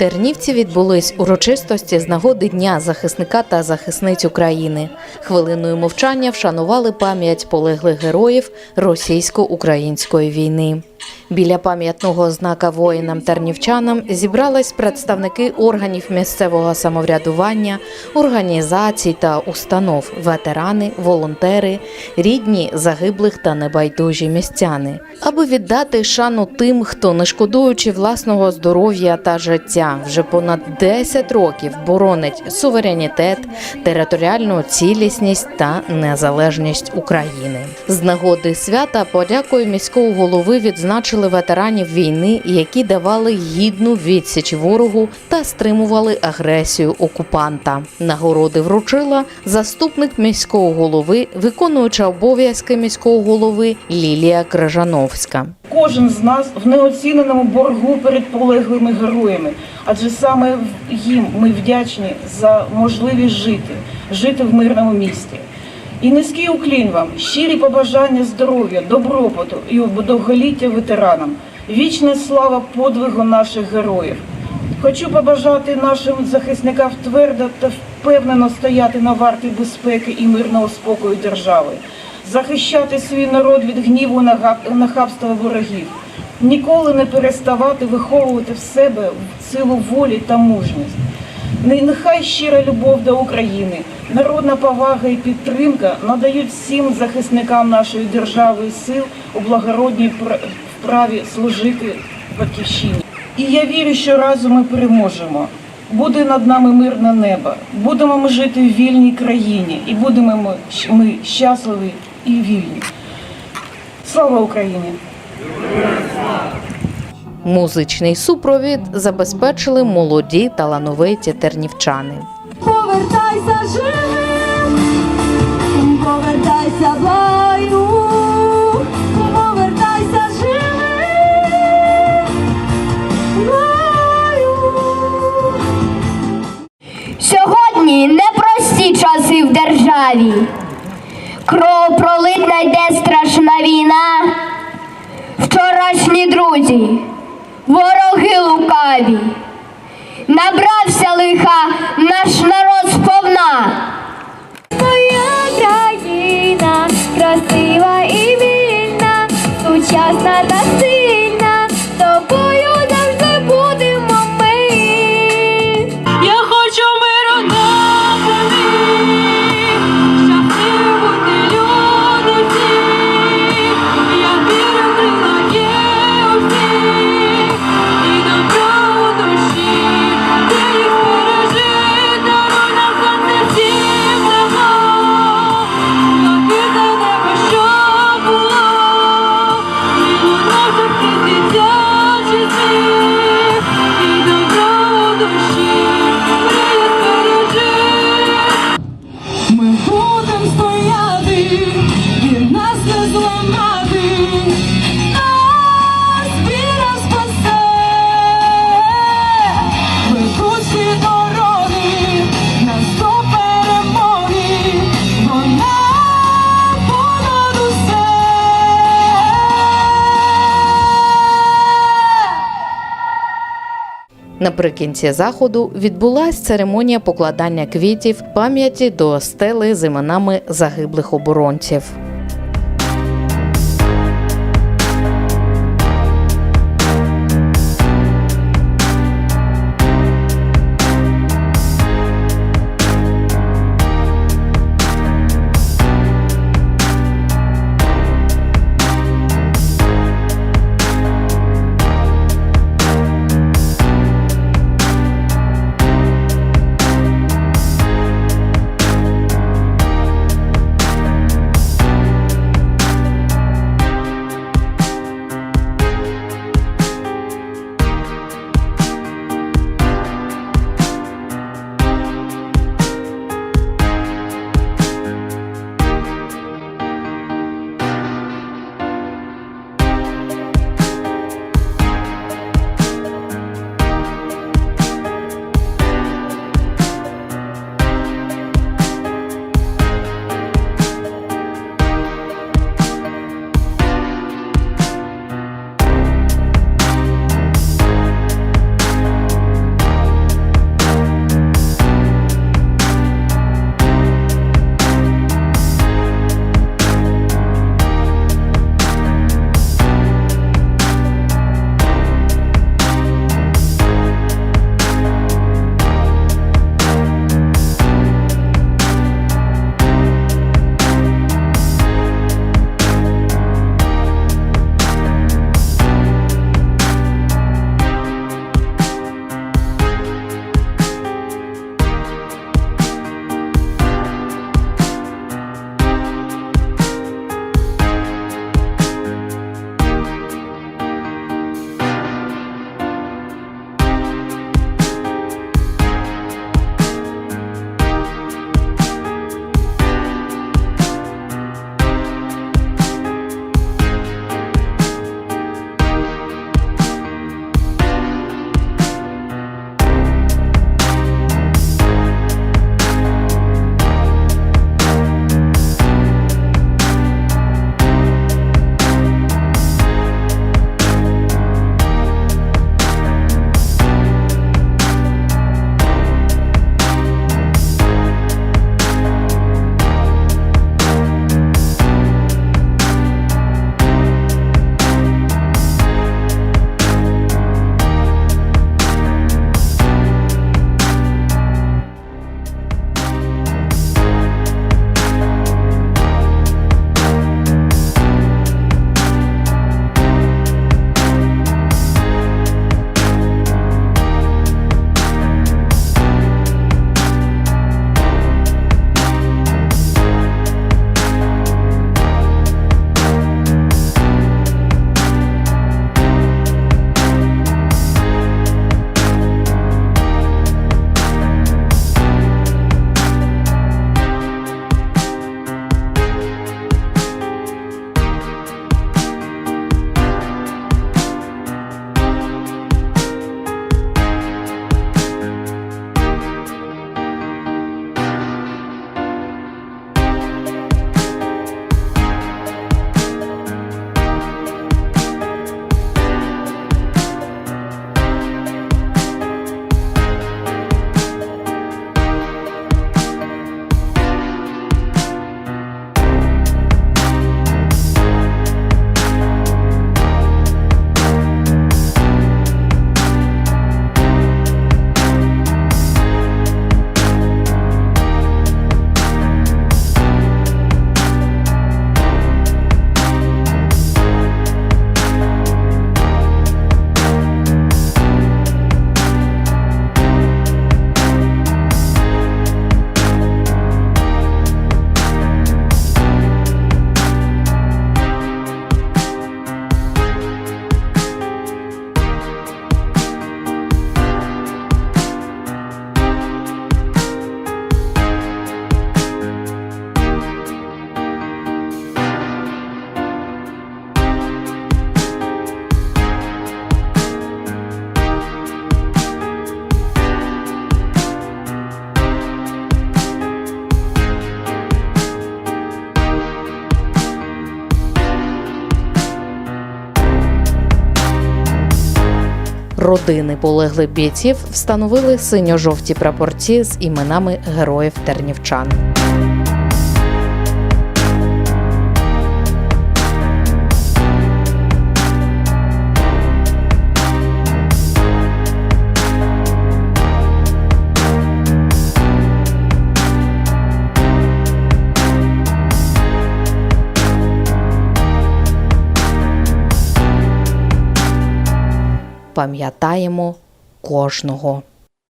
Тернівці відбулись урочистості з нагоди Дня захисника та захисниць України. Хвилиною мовчання вшанували пам'ять полеглих героїв російсько-української війни. Біля пам'ятного знака воїнам-тернівчанам зібрались представники органів місцевого самоврядування, організацій та установ, ветерани, волонтери, рідні загиблих та небайдужі містяни, аби віддати шану тим, хто, не шкодуючи власного здоров'я та життя, вже понад 10 років боронить суверенітет, територіальну цілісність та незалежність України. З нагоди свята подякою міського голови відзначили ветеранів війни, які давали гідну відсіч ворогу та стримували агресію окупанта. Нагороди вручила заступник міського голови, виконуюча обов'язки міського голови Лілія Крижановська. Кожен з нас в неоціненому боргу перед полеглими героями, адже саме їм ми вдячні за можливість жити, жити в мирному місті. І низький уклін вам, щирі побажання здоров'я, добробуту і довголіття ветеранам, вічна слава подвигу наших героїв. Хочу побажати нашим захисникам твердо та впевнено стояти на варті безпеки і мирного спокою держави, захищати свій народ від гніву нахабства ворогів, ніколи не переставати виховувати в себе силу волі та мужність. Не- Нехай щира любов до України, народна повага і підтримка надають всім захисникам нашої держави і сил у благородній пр- вправі служити батьківщині. І я вірю, що разом ми переможемо. Буде над нами мирне небо. Будемо ми жити в вільній країні і будемо ми, ми щасливі і вільні. Слава Україні! Музичний супровід забезпечили молоді талановиті тернівчани. Повертайся живим, повертайся вайну, повертайся живим. Сьогодні непрості часи в державі. Кров пролитна йде страшна війна. Вчорашні друзі, вороги лукаві. Набрався лиха наш народ сповна. Моя країна красива Наприкінці заходу відбулася церемонія покладання квітів пам'яті до стели з іменами загиблих оборонців. Родини полеглих бійців встановили синьо-жовті прапорці з іменами героїв тернівчан. Пам'ятаємо кожного.